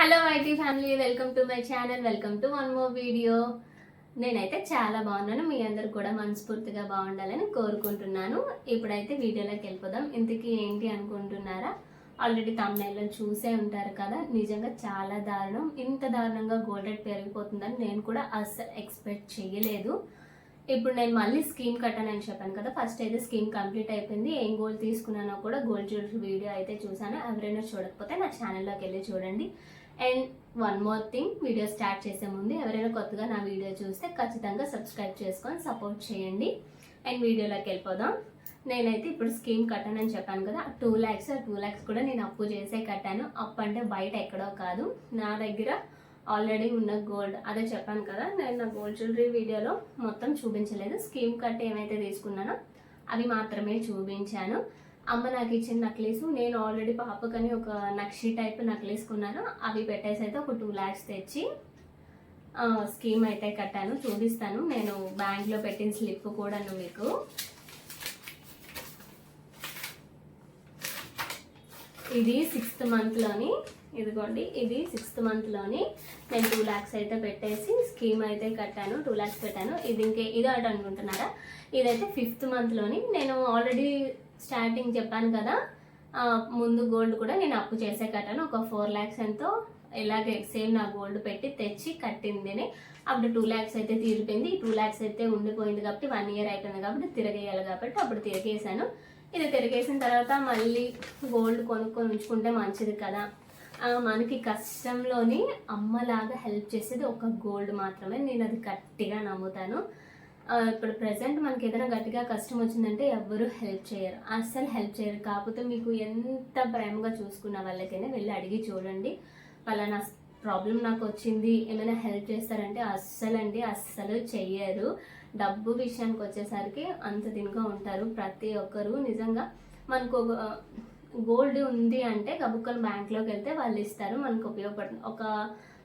Hello IT family welcome to my channel welcome to one more video నేనైతే చాలా బాగున్నాను. మీ అందరు కూడా మనస్ఫూర్తిగా బాగుండాలని కోరుకుంటున్నాను. ఇప్పుడైతే వీడియోలోకి వెళ్ళిపోదాం. ఇంతకీ ఏంటి అనుకుంటున్నారా? ఆల్రెడీ తమిళలో చూసే ఉంటారు కదా. నిజంగా చాలా దారుణం. ఇంత దారుణంగా గోల్డ్ రేట్ పెరిగిపోతుందని నేను కూడా అస్సలు ఎక్స్పెక్ట్ చేయలేదు. ఇప్పుడు నేను మళ్ళీ స్కీమ్ కట్టానని చెప్పాను కదా. ఫస్ట్ అయితే స్కీమ్ కంప్లీట్ అయిపోయింది. ఏం గోల్డ్ తీసుకున్నానో కూడా గోల్డ్ జ్యువెలరీ వీడియో అయితే చూసాను ఎవరైనా చూడకపోతే నా ఛానల్లోకి వెళ్ళి చూడండి. And one more thing video start చేసే ముందు ఎవరైనా కొత్తగా నా వీడియో చూస్తే ఖచ్చితంగా సబ్స్క్రైబ్ చేసుకొని సపోర్ట్ చేయండి. అండ్ వీడియోలోకి వెళ్ళిపోదాం. నేనైతే ఇప్పుడు స్కీమ్ కట్టానని చెప్పాను కదా టూ ల్యాక్స్ టూ ల్యాక్స్ కూడా నేను అప్పు చేసే కట్టాను. అప్పు అంటే బయట ఎక్కడో కాదు. నా దగ్గర ఆల్రెడీ ఉన్న గోల్డ్ అదే చెప్పాను కదా నేను నా గోల్డ్ జ్యువెలరీ వీడియోలో మొత్తం చూపించలేదు. స్కీమ్ కట్ ఏమైతే తీసుకున్నానో అవి మాత్రమే చూపించాను. అమ్మ నాకు ఇచ్చిన నక్లీస్ నేను ఆల్రెడీ పాపకని ఒక నక్షి టైప్ నక్లీస్ కొన్నాను. అవి పెట్టేసి అయితే ఒక టూ ల్యాక్స్ తెచ్చి స్కీమ్ అయితే కట్టాను చూపిస్తాను. నేను బ్యాంక్లో పెట్టిన స్లిప్ కూడాను మీకు. ఇది సిక్స్త్ మంత్లోని ఇదిగోండి ఇది సిక్స్త్ మంత్లోని నేను టూ ల్యాక్స్ అయితే పెట్టేసి స్కీమ్ అయితే కట్టాను టూ ల్యాక్స్ పెట్టాను. ఇది ఇంకే ఇది అటు అనుకుంటున్నారా? ఇదైతే ఫిఫ్త్ మంత్లోని నేను ఆల్రెడీ స్టార్టింగ్ చెప్పాను కదా ముందు గోల్డ్ కూడా నేను అప్పు చేసే కట్టాను. ఒక ఫోర్ ల్యాక్స్ ఎంతో ఇలాగే సేమ్ నా గోల్డ్ పెట్టి తెచ్చి కట్టింది అప్పుడు టూ ల్యాక్స్ అయితే తీరిపోయింది. ఈ టూ ల్యాక్స్ అయితే ఉండిపోయింది కాబట్టి వన్ ఇయర్ అయిపోయింది కాబట్టి తిరగేయాలి కాబట్టి అప్పుడు తిరిగేసాను ఇది తిరిగేసిన తర్వాత మళ్ళీ గోల్డ్ కొనుక్కొని ఉంచుకుంటే మంచిది కదా. మనకి కష్టంలోని అమ్మలాగా హెల్ప్ చేసేది ఒక గోల్డ్ మాత్రమే. నేను అది గట్టిగా నమ్ముతాను. ఇప్పుడు ప్రజెంట్ మనకి ఏదైనా గట్టిగా కష్టం వచ్చిందంటే ఎవ్వరూ హెల్ప్ చేయరు. అస్సలు హెల్ప్ చేయరు. కాకపోతే మీకు ఎంత ప్రేమగా చూసుకున్న వాళ్ళకైనా వెళ్ళి అడిగి చూడండి. పలానా ప్రాబ్లం నాకు వచ్చింది ఏమైనా హెల్ప్ చేస్తారంటే అస్సలండి అస్సలు చెయ్యరు. డబ్బు విషయానికి వచ్చేసరికి అంత దీనిగా ఉంటారు. ప్రతి ఒక్కరు నిజంగా మనకు ఒక గోల్డ్ ఉంది అంటే కబుక్కలు బ్యాంక్లోకి వెళ్తే వాళ్ళు ఇస్తారు. మనకు ఉపయోగపడుతుంది. ఒక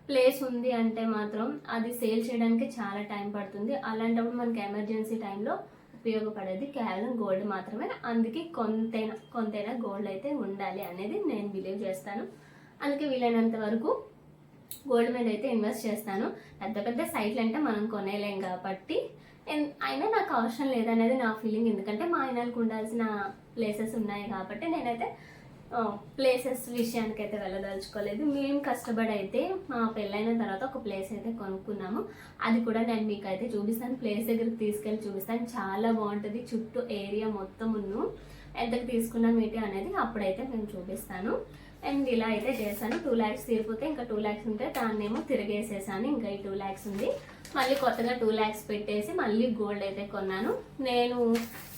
ప్లేస్ ఉంది అంటే మాత్రం అది సేల్ చేయడానికి చాలా టైం పడుతుంది. అలాంటప్పుడు మనకి ఎమర్జెన్సీ టైంలో ఉపయోగపడేది కేవలం గోల్డ్ మాత్రమే. అందుకే కొంతైనా కొంతైనా గోల్డ్ అయితే ఉండాలి అనేది నేను బిలీవ్ చేస్తాను. అందుకే వీలైనంత వరకు గోల్డ్ మీద అయితే ఇన్వెస్ట్ చేస్తాను. పెద్ద పెద్ద సైట్లు అంటే మనం కొనేలేం కాబట్టి. అయినా నాకు అవసరం లేదనేది నా ఫీలింగ్. ఎందుకంటే మా ఆయనకు ఉండాల్సిన ప్లేసెస్ ఉన్నాయి కాబట్టి నేనైతే ప్లేసెస్ విషయానికి అయితే వెళ్ళదలుచుకోలేదు. మేము కష్టపడి అయితే మా పెళ్ళైన తర్వాత ఒక ప్లేస్ అయితే కొనుక్కున్నాము. అది కూడా నేను మీకు అయితే చూపిస్తాను. ప్లేస్ దగ్గరికి తీసుకెళ్ళి చూపిస్తాను. చాలా బాగుంటుంది. చుట్టూ ఏరియా మొత్తం ఉన్ను. ఎంతకు తీసుకున్నాం ఏంటి అనేది అప్పుడైతే నేను చూపిస్తాను. అండ్ ఇలా అయితే చేశాను. టూ ల్యాక్స్ తీరిపోతే ఇంకా టూ ల్యాక్స్ ఉంటే దాన్నేమో తిరిగేసేసాను. ఇంకా ఈ టూ ల్యాక్స్ ఉంది. మళ్ళీ కొత్తగా టూ ల్యాక్స్ పెట్టేసి మళ్ళీ గోల్డ్ అయితే కొన్నాను. నేను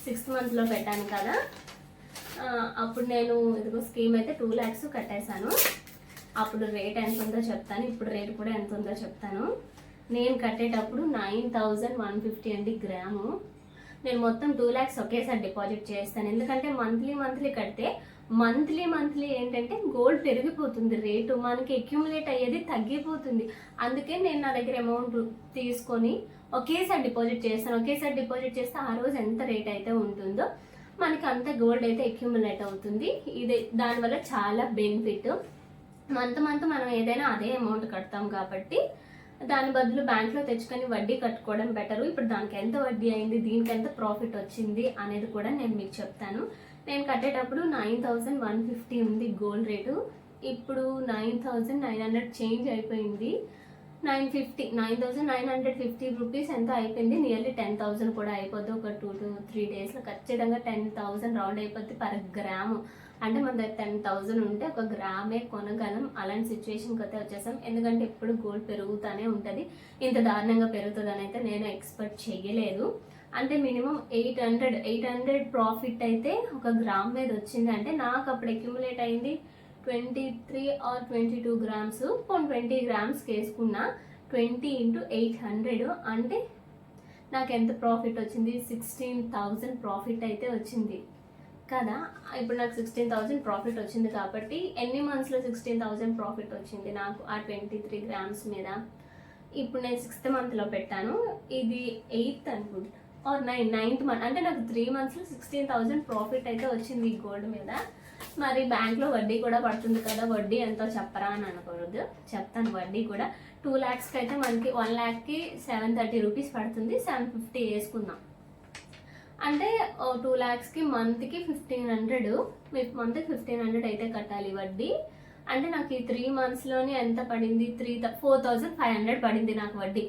సిక్స్త్ మంత్లో పెట్టాను కదా. అప్పుడు నేను ఇదిగో స్కీమ్ అయితే టూ ల్యాక్స్ కట్టేశాను. అప్పుడు రేట్ ఎంత ఉందో చెప్తాను. ఇప్పుడు రేట్ కూడా ఎంత ఉందో చెప్తాను. నేను కట్టేటప్పుడు నైన్ థౌజండ్ వన్ ఫిఫ్టీ అండి గ్రాము. నేను మొత్తం టూ ల్యాక్స్ ఒకేసారి డిపాజిట్ చేస్తాను. ఎందుకంటే మంత్లీ మంత్లీ కడితే మంత్లీ మంత్లీ ఏంటంటే గోల్డ్ పెరిగిపోతుంది. రేటు మనకి అక్యుములేట్ అయ్యేది తగ్గిపోతుంది. అందుకే నేను నా దగ్గర అమౌంట్ తీసుకొని ఒకేసారి డిపాజిట్ చేస్తాను. ఒకేసారి డిపాజిట్ చేస్తే ఆ రోజు ఎంత రేట్ అయితే ఉంటుందో మనకి అంత గోల్డ్ అయితే అక్యుములేట్ అవుతుంది. ఇది దానివల్ల చాలా బెనిఫిట్ మంత్ మంత్ మనం ఏదైనా అదే అమౌంట్ కడతాం కాబట్టి దాని బదులు బ్యాంక్లో తెచ్చుకొని వడ్డీ కట్టుకోవడం బెటరు ఇప్పుడు దానికి ఎంత వడ్డీ అయింది దీనికి ఎంత ప్రాఫిట్ వచ్చింది అనేది కూడా నేను మీకు చెప్తాను. నేను కట్టేటప్పుడు నైన్ థౌజండ్ వన్ ఫిఫ్టీ ఉంది గోల్డ్ రేటు ఇప్పుడు nine thousand nine hundred change అయిపోయింది. Nine fifty nine thousand nine hundred fifty rupees ఎంత అయిపోయింది? నియర్లీ టెన్ థౌజండ్ కూడా అయిపోద్ది. ఒక టూ టు త్రీ డేస్లో ఖచ్చితంగా టెన్ థౌసండ్ రౌండ్ అయిపోద్ది పర్ గ్రాము. అంటే మన దగ్గర టెన్ థౌజండ్ ఉంటే ఒక గ్రామే కొనగలం. అలాంటి సిచ్యువేషన్కి అయితే వచ్చేసాం ఎందుకంటే ఎప్పుడు గోల్డ్ పెరుగుతూనే ఉంటుంది. ఇంత దారుణంగా పెరుగుతుందని అయితే నేను ఎక్స్పెక్ట్ చేయలేదు అంటే minimum eight hundred eight hundred profit అయితే ఒక గ్రామ్ మీద వచ్చింది. అంటే నాకు అప్పుడు అక్యుములేట్ అయింది twenty three or twenty two grams పోనీ ట్వంటీ గ్రామ్స్కి వేసుకున్నా ట్వంటీ ఇంటూ ఎయిట్ హండ్రెడ్ అంటే నాకు ఎంత ప్రాఫిట్ వచ్చింది? సిక్స్టీన్ థౌజండ్ ప్రాఫిట్ అయితే వచ్చింది. కదా? ఇప్పుడు నాకు సిక్స్టీన్ థౌజండ్ ప్రాఫిట్ వచ్చింది కాబట్టి ఎన్ని మంత్స్లో సిక్స్టీన్ థౌజండ్ ప్రాఫిట్ వచ్చింది నాకు ఆ ట్వంటీ త్రీ గ్రామ్స్ మీద? ఇప్పుడు నేను సిక్స్త్ మంత్లో పెట్టాను. ఇది ఎయిత్ అనుకుంటా. ఆర్ నైన్ నైన్త్ మంత్ అంటే నాకు త్రీ మంత్స్లో సిక్స్టీన్ థౌజండ్ ప్రాఫిట్ అయితే వచ్చింది ఈ గోల్డ్ మీద. మరి బ్యాంక్లో వడ్డీ కూడా పడుతుంది కదా వడ్డీ ఎంతో చెప్పరా అని అనుకోవద్దు. చెప్తాను వడ్డీ కూడా. టూ ల్యాక్స్కి అయితే మనకి వన్ ల్యాక్కి సెవెన్ థర్టీ రూపీస్ పడుతుంది సెవెన్ ఫిఫ్టీ వేసుకుందాం. అంటే టూ ల్యాక్స్కి మంత్కి ఫిఫ్టీన్ హండ్రెడ్ మంత్కి ఫిఫ్టీన్ హండ్రెడ్ అయితే కట్టాలి వడ్డీ. అంటే నాకు ఈ త్రీ మంత్స్లోనే ఎంత పడింది? Three four thousand five hundred పడింది నాకు వడ్డీ.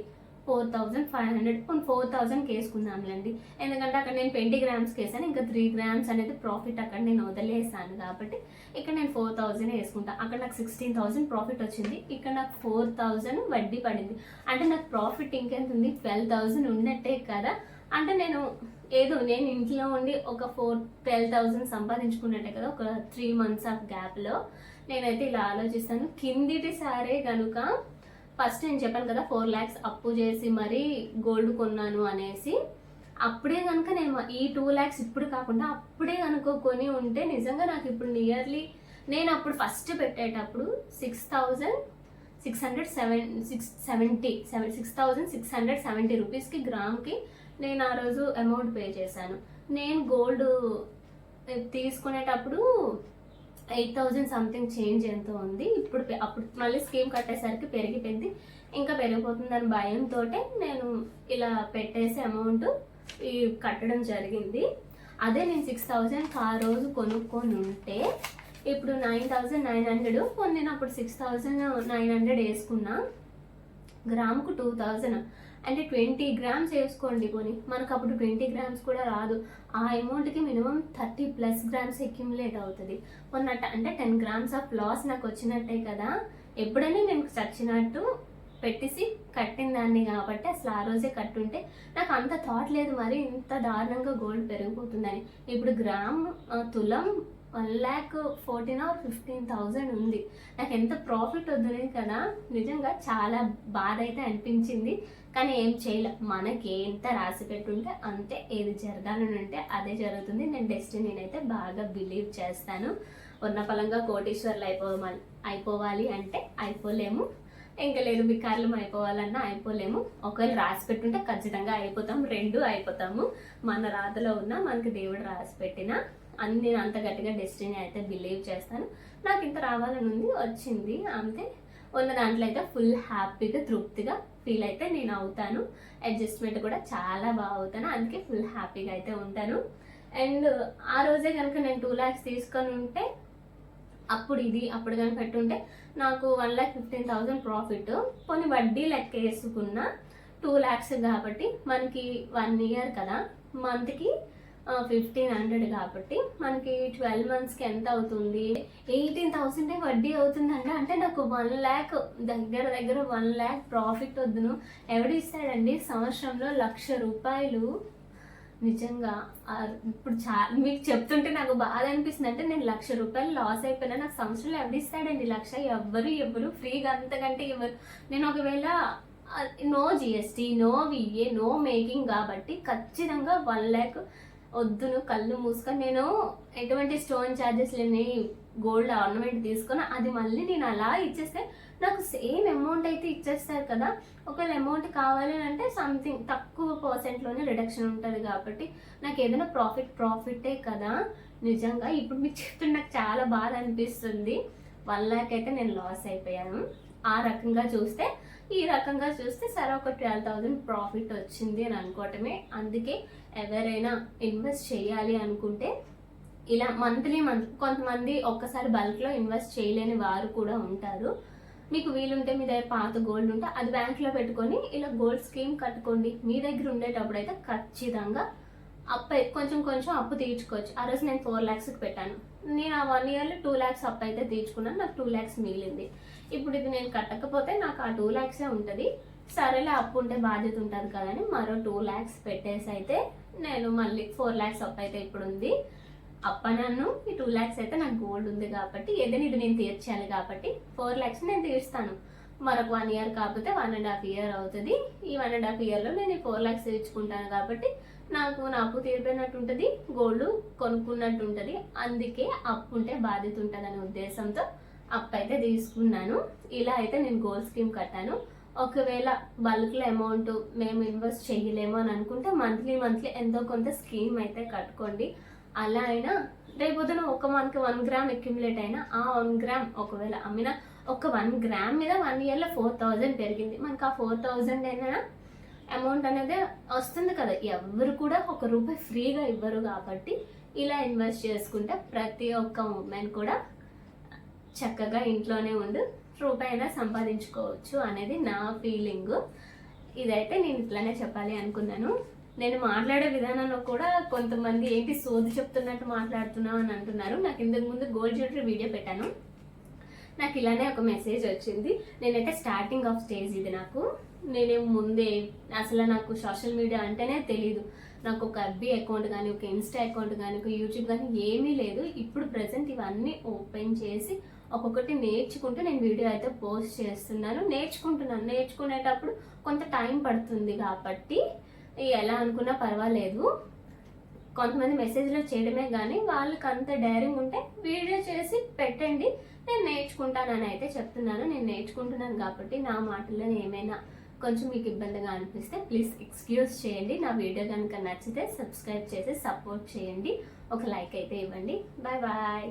ఫోర్ థౌజండ్ ఫైవ్ హండ్రెడ్ కొన్ని ఫోర్ థౌజండ్కి వేసుకుందాంలేండి ఎందుకంటే అక్కడ నేను ట్వంటీ గ్రామ్స్కి వేసాను ఇంకా త్రీ గ్రామ్స్ అనేది ప్రాఫిట్ అక్కడ నేను వదిలేసాను కాబట్టి ఇక్కడ నేను ఫోర్ థౌజండ్ వేసుకుంటాను అక్కడ నాకు సిక్స్టీన్ థౌసండ్ ప్రాఫిట్ వచ్చింది ఇక్కడ నాకు ఫోర్ థౌజండ్ వడ్డీ పడింది. అంటే నాకు ప్రాఫిట్ ఇంకెంత ఉంది? ట్వెల్వ్ థౌజండ్ ఉన్నట్టే కదా. అంటే నేను ఏదో నేను ఇంట్లో ఉండి ఒక ఫోర్ ట్వెల్వ్ థౌజండ్ సంపాదించుకున్నట్టే కదా ఒక త్రీ మంత్స్ ఆఫ్ గ్యాప్లో. నేనైతే ఇలా ఆలోచిస్తాను. కిందిటి సారే కనుక ఫస్ట్ నేను చెప్పాను కదా ఫోర్ ల్యాక్స్ అప్పు చేసి మరీ గోల్డ్ కొన్నాను అనేసి. అప్పుడే కనుక నేను ఈ టూ ల్యాక్స్ ఇప్పుడు కాకుండా అప్పుడే కనుక కొని ఉంటే నిజంగా నాకు ఇప్పుడు నియర్లీ నేను అప్పుడు ఫస్ట్ పెట్టేటప్పుడు six thousand six hundred seven six seventy seven six thousand six hundred seventy రూపీస్కి గ్రామ్కి నేను ఆ రోజు అమౌంట్ పే చేశాను. నేను గోల్డ్ eh, తీసుకునేటప్పుడు ఎయిట్ థౌజండ్ సంథింగ్ చేంజ్ ఎంతో ఉంది. ఇప్పుడు అప్పుడు మళ్ళీ స్కీమ్ కట్టేసరికి పెరిగిపోయింది. ఇంకా పెరిగిపోతుందని భయంతో నేను ఇలా పెట్టేసి అమౌంట్ ఈ కట్టడం జరిగింది. అదే నేను సిక్స్ థౌజండ్ ఆ రోజు కొనుక్కొని ఉంటే ఇప్పుడు నైన్ థౌజండ్ నైన్ హండ్రెడ్ నేను అప్పుడు సిక్స్ థౌజండ్ నైన్ హండ్రెడ్ వేసుకున్నా. గ్రాముకు టూ థౌజండ్ అంటే ట్వంటీ గ్రామ్స్ వేసుకోండి కొని మనకు అప్పుడు ట్వంటీ గ్రామ్స్ కూడా రాదు. ఆ అమౌంట్కి minimum thirty plus grams accumulate అవుతుంది. కొన్నట్ అంటే టెన్ గ్రామ్స్ ఆఫ్ లాస్ నాకు వచ్చినట్టే కదా. ఎప్పుడైనా నేను చచ్చినట్టు పెట్టేసి కట్టిన దాన్ని కాబట్టి అసలు ఆ రోజే కట్టుంటే నాకు అంత థాట్ లేదు. మరి ఇంత దారుణంగా గోల్డ్ పెరిగిపోతుందని. ఇప్పుడు గ్రామ్ తులం one lakh fourteen or fifteen thousand ఉంది. నాకు ఎంత ప్రాఫిట్ వద్దునే కదా నిజంగా చాలా బాధ అయితే అనిపించింది. కానీ ఏం చేయలే. మనకి ఎంత రాసి పెట్టుంటే అంతే ఏది జరగాలని అంటే అదే జరుగుతుంది. నేను డెస్టినీని అయితే బాగా బిలీవ్ చేస్తాను. ఉన్న పలంగా కోటీశ్వర్లు అయిపోవాలి అయిపోవాలి అంటే అయిపోలేము. ఇంకా లేదు బికార్లు అయిపోవాలన్నా అయిపోలేము. ఒకవేళ రాసి పెట్టుంటే ఖచ్చితంగా అయిపోతాం. రెండు అయిపోతాము. మన రాతలో ఉన్న మనకి దేవుడు రాసి పెట్టిన అని నేను అంత గట్టిగా డెస్టినీ అయితే బిలీవ్ చేస్తాను. నాకు ఇంత రావాలని ఉంది వచ్చింది అంతే. ఉన్న దాంట్లో అయితే ఫుల్ హ్యాపీగా తృప్తిగా ఫీల్ అయితే నేను అవుతాను. అడ్జస్ట్మెంట్ కూడా చాలా బాగా అవుతాను. అందుకే ఫుల్ హ్యాపీగా అయితే ఉంటాను. అండ్ ఆ రోజే కనుక నేను టూ ల్యాక్స్ తీసుకొని ఉంటే అప్పుడు ఇది అప్పుడు కానీ పెట్టుంటే నాకు one lakh fifteen thousand profit కొన్ని వడ్డీ లెక్క వేసుకున్న టూ ల్యాక్స్ కాబట్టి మనకి వన్ ఇయర్ కదా మంత్కి ఫిఫ్టీన్ హండ్రెడ్ కాబట్టి మనకి ట్వెల్వ్ మంత్స్కి ఎంత అవుతుంది? ఎయిటీన్ థౌసండే వడ్డీ అవుతుందండి అంటే నాకు వన్ ల్యాక్ దగ్గర దగ్గర వన్ ల్యాక్ ప్రాఫిట్ వద్దును. ఎవడు ఇస్తాడండి? సంవత్సరంలో లక్ష రూపాయలు. నిజంగా ఇప్పుడు చా మీకు చెప్తుంటే నాకు బాధ అనిపిస్తుంది. అంటే నేను లక్ష రూపాయలు లాస్ అయిపోయినా నాకు సంవత్సరంలో ఎవరు ఇస్తాడండి? లక్ష ఎవ్వరు ఎవ్వరు ఫ్రీగా అంతకంటే ఎవరు నేను ఒకవేళ no GST no VA no making కాబట్టి ఖచ్చితంగా వన్ ల్యాక్ వద్దును కళ్ళు మూసుకొని నేను ఎటువంటి స్టోన్ ఛార్జెస్ లేని గోల్డ్ ఆర్నమెంట్ తీసుకొని అది మళ్ళీ నేను అలా ఇచ్చేస్తే నాకు సేమ్ అమౌంట్ అయితే ఇచ్చేస్తారు కదా. ఒకవేళ అమౌంట్ కావాలి అంటే సంథింగ్ తక్కువ పర్సెంట్లోనే రిడక్షన్ ఉంటుంది కాబట్టి నాకు ఏదైనా ప్రాఫిట్ ప్రాఫిటే కదా. నిజంగా ఇప్పుడు మీరు చెప్తుంటే నాకు చాలా బాధ అనిపిస్తుంది. వన్ ల్యాక్ అయితే నేను లాస్ అయిపోయాను. ఆ రకంగా చూస్తే ఈ రకంగా చూస్తే సరే ఒక ట్వెల్వ్ థౌజండ్ ప్రాఫిట్ వచ్చింది అని అనుకోవటమే. అందుకే ఎవరైనా ఇన్వెస్ట్ చేయాలి అనుకుంటే ఇలా మంత్లీ మంత్ కొంతమంది ఒక్కసారి బల్క్లో ఇన్వెస్ట్ చేయలేని వారు కూడా ఉంటారు. మీకు వీలుంటే మీ దగ్గర పాత గోల్డ్ ఉంటే అది బ్యాంక్లో పెట్టుకొని ఇలా గోల్డ్ స్కీమ్ కట్టుకోండి. మీ దగ్గర ఉండేటప్పుడు అయితే ఖచ్చితంగా అప్పు కొంచెం కొంచెం అప్పు తీర్చుకోవచ్చు. ఆ రోజు నేను ఫోర్ ల్యాక్స్కి పెట్టాను. నేను ఆ వన్ ఇయర్లో టూ ల్యాక్స్ అప్పు అయితే తీర్చుకున్నాను. నాకు టూ ల్యాక్స్ మిగిలింది. ఇప్పుడు ఇది నేను కట్టకపోతే నాకు ఆ టూ ల్యాక్సే ఉంటుంది. సరేలే అప్పు ఉంటే బాధ్యత ఉంటుంది కదని మరో టూ ల్యాక్స్ పెట్టేసి అయితే నేను మళ్ళీ ఫోర్ ల్యాక్స్ అప్పు అయితే ఇప్పుడు ఉంది. అప్పనన్ను ఈ టూ ల్యాక్స్ అయితే నాకు గోల్డ్ ఉంది కాబట్టి ఏదైనా ఇది నేను తీర్చాలి కాబట్టి ఫోర్ ల్యాక్స్ నేను తీరుస్తాను మరొక వన్ ఇయర్ కాకపోతే వన్ అండ్ హాఫ్ ఇయర్ అవుతుంది. ఈ వన్ అండ్ హాఫ్ ఇయర్లో నేను ఈ ఫోర్ ల్యాక్స్ తీర్చుకుంటాను కాబట్టి నాకు నా అప్పు తీరిపోయినట్టు ఉంటుంది గోల్డ్ కొనుక్కున్నట్టు ఉంటుంది అందుకే అప్పు ఉంటే బాధ్యత ఉంటుంది అనే ఉద్దేశంతో అప్పు అయితే తీసుకున్నాను. ఇలా అయితే నేను గోల్డ్ స్కీమ్ కట్టాను. ఒకవేళ బల్క్లో అమౌంట్ మేము ఇన్వెస్ట్ చేయలేము అని అనుకుంటే మంత్లీ మంత్లీ ఎంతో కొంత స్కీమ్ అయితే కట్టుకోండి. అలా అయినా రేపొద్దున ఒక మనకి వన్ గ్రామ్ అక్యుములేట్ అయినా ఆ వన్ గ్రామ్ ఒకవేళ అమ్మిన ఒక వన్ గ్రామ్ మీద వన్ ఇయర్లో ఫోర్ థౌజండ్ పెరిగింది. మనకి ఆ ఫోర్ థౌజండ్ అయినా అమౌంట్ అనేది వస్తుంది కదా. ఎవరు కూడా ఒక రూపాయి ఫ్రీగా ఇవ్వరు కాబట్టి ఇలా ఇన్వెస్ట్ చేసుకుంటే ప్రతి ఒక్క ఉమెన్ కూడా చక్కగా ఇంట్లోనే ఉండి రూపాయి అయినా సంపాదించుకోవచ్చు అనేది నా ఫీలింగ్ ఇదైతే నేను ఇట్లానే చెప్పాలి అనుకున్నాను. నేను మాట్లాడే విధానంలో కూడా కొంతమంది ఏంటి సోది చెప్తున్నట్టు మాట్లాడుతున్నావు అని అంటున్నారు. నాకు ఇంతకు ముందు గోల్డ్ జ్యువెలరీ వీడియో పెట్టాను. నాకు ఇలానే ఒక మెసేజ్ వచ్చింది. నేనైతే స్టార్టింగ్ ఆఫ్ స్టేజ్ ఇది నాకు. నేనేం ముందే అసలు నాకు సోషల్ మీడియా అంటేనే తెలీదు. నాకు ఒక అర్బీ అకౌంట్ కానీ ఒక ఇన్స్టా అకౌంట్ కానీ ఒక యూట్యూబ్ కానీ ఏమీ లేదు. ఇప్పుడు ప్రజెంట్ ఇవన్నీ ఓపెన్ చేసి ఒక్కొక్కటి నేర్చుకుంటూ నేను వీడియో అయితే పోస్ట్ చేస్తున్నాను. నేర్చుకుంటున్నాను. నేర్చుకునేటప్పుడు కొంత టైం పడుతుంది కాబట్టి ఎలా అనుకున్నా పర్వాలేదు. కొంతమంది మెసేజ్లో చేయడమే కానీ వాళ్ళకి అంత డైరింగ్ ఉంటే వీడియో చేసి పెట్టండి. నేను నేర్చుకుంటానని అయితే చెప్తున్నాను. నేను నేర్చుకుంటున్నాను కాబట్టి నా మాటల్లో ఏమైనా కొంచెం మీకు ఇబ్బందిగా అనిపిస్తే ప్లీజ్ ఎక్స్క్యూజ్ చేయండి. నా వీడియో కనుక నచ్చితే సబ్స్క్రైబ్ చేసి సపోర్ట్ చేయండి. ఒక లైక్ అయితే ఇవ్వండి. Bye bye.